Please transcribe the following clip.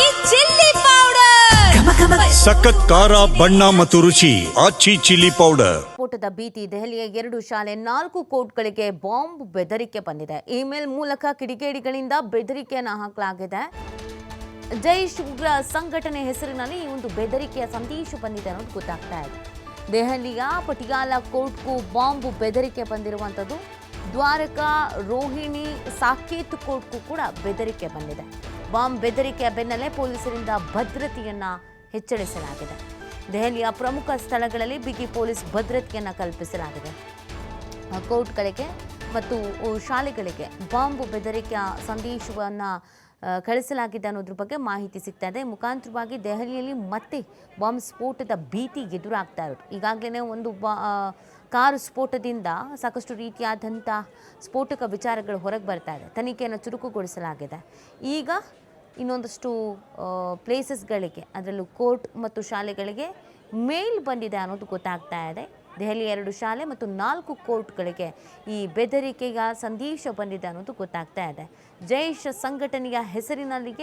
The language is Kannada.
ಆಚಿ ಚಿಲ್ಲಿ ಪೌಡರ್. ಸಖತ್ ಖಾರ ಬಣ್ಣ ಮತ್ತು ರುಚಿ ಆಚಿ ಚಿಲ್ಲಿ ಪೌಡರ್. ಸ್ಫೋಟದ ಭೀತಿ ದೆಹಲಿಯ ಎರಡು ಶಾಲೆ ನಾಲ್ಕು ಕೋರ್ಟ್ಗಳಿಗೆ ಬಾಂಬ್ ಬೆದರಿಕೆ ಬಂದಿದೆ. ಇಮೇಲ್ ಮೂಲಕ ಕಿಡಿಗೇಡಿಗಳಿಂದ ಬೆದರಿಕೆಯನ್ನು ಹಾಕಲಾಗಿದೆ. ಜೈ ಉಗ್ರ ಸಂಘಟನೆ ಹೆಸರಿನಲ್ಲಿ ಈ ಒಂದು ಬೆದರಿಕೆಯ ಸಂದೇಶ ಬಂದಿದೆ ಅನ್ನೋದು ಗೊತ್ತಾಗ್ತಾ ಇದೆ. ದೆಹಲಿಯ ಪಟಿಯಾಲ ಕೋರ್ಟ್ಗೂ ಬಾಂಬ್ ಬೆದರಿಕೆ ಬಂದಿರುವಂಥದ್ದು ದ್ವಾರಕಾ ರೋಹಿಣಿ ಸಾಕೇತ್ ಕೋರ್ಟ್ಗೂ ಕೂಡ ಬೆದರಿಕೆ ಬಂದಿದೆ. ಬಾಂಬ್ ಬೆದರಿಕೆಯ ಬೆನ್ನಲ್ಲೇ ಪೊಲೀಸರಿಂದ ಭದ್ರತೆಯನ್ನು ಹೆಚ್ಚಳಿಸಲಾಗಿದೆ ದೆಹಲಿಯ ಪ್ರಮುಖ ಸ್ಥಳಗಳಲ್ಲಿ ಬಿಗಿ ಪೊಲೀಸ್ ಭದ್ರತೆಯನ್ನು ಕಲ್ಪಿಸಲಾಗಿದೆ. ಕೋರ್ಟ್ಗಳಿಗೆ ಮತ್ತು ಶಾಲೆಗಳಿಗೆ ಬಾಂಬ್ ಬೆದರಿಕೆಯ ಸಂದೇಶವನ್ನು ಕಳಿಸಲಾಗಿದೆ ಅನ್ನೋದ್ರ ಬಗ್ಗೆ ಮಾಹಿತಿ ಸಿಗ್ತಾ ಇದೆ. ಮುಖಾಂತರವಾಗಿ ದೆಹಲಿಯಲ್ಲಿ ಮತ್ತೆ ಬಾಂಬ್ ಸ್ಫೋಟದ ಭೀತಿ ಎದುರಾಗ್ತಾ ಇರೋದು. ಈಗಾಗಲೇ ಒಂದು ಬಾ ಕಾರು ಸ್ಫೋಟದಿಂದ ಸಾಕಷ್ಟು ರೀತಿಯಾದಂಥ ಸ್ಫೋಟಕ ವಿಚಾರಗಳು ಹೊರಗೆ ಬರ್ತಾ ಇದೆ. ತನಿಖೆಯನ್ನು ಚುರುಕುಗೊಳಿಸಲಾಗಿದೆ. ಈಗ ಇನ್ನೊಂದಷ್ಟು ಪ್ಲೇಸಸ್ಗಳಿಗೆ ಅದರಲ್ಲೂ ಕೋರ್ಟ್ ಮತ್ತು ಶಾಲೆಗಳಿಗೆ ಮೇಲ್ ಬಂದಿದೆ ಅನ್ನೋದು ಗೊತ್ತಾಗ್ತಾ ಇದೆ. ದೆಹಲಿ ಎರಡು ಶಾಲೆ ಮತ್ತು ನಾಲ್ಕು ಕೋರ್ಟ್ಗಳಿಗೆ ಈ ಬೆದರಿಕೆಯ ಸಂದೇಶ ಬಂದಿದೆ ಅನ್ನೋದು ಗೊತ್ತಾಗ್ತಾ ಇದೆ. ಜೈಷ್ ಸಂಘಟನೆಯ ಹೆಸರಿನಲ್ಲಿಗೆ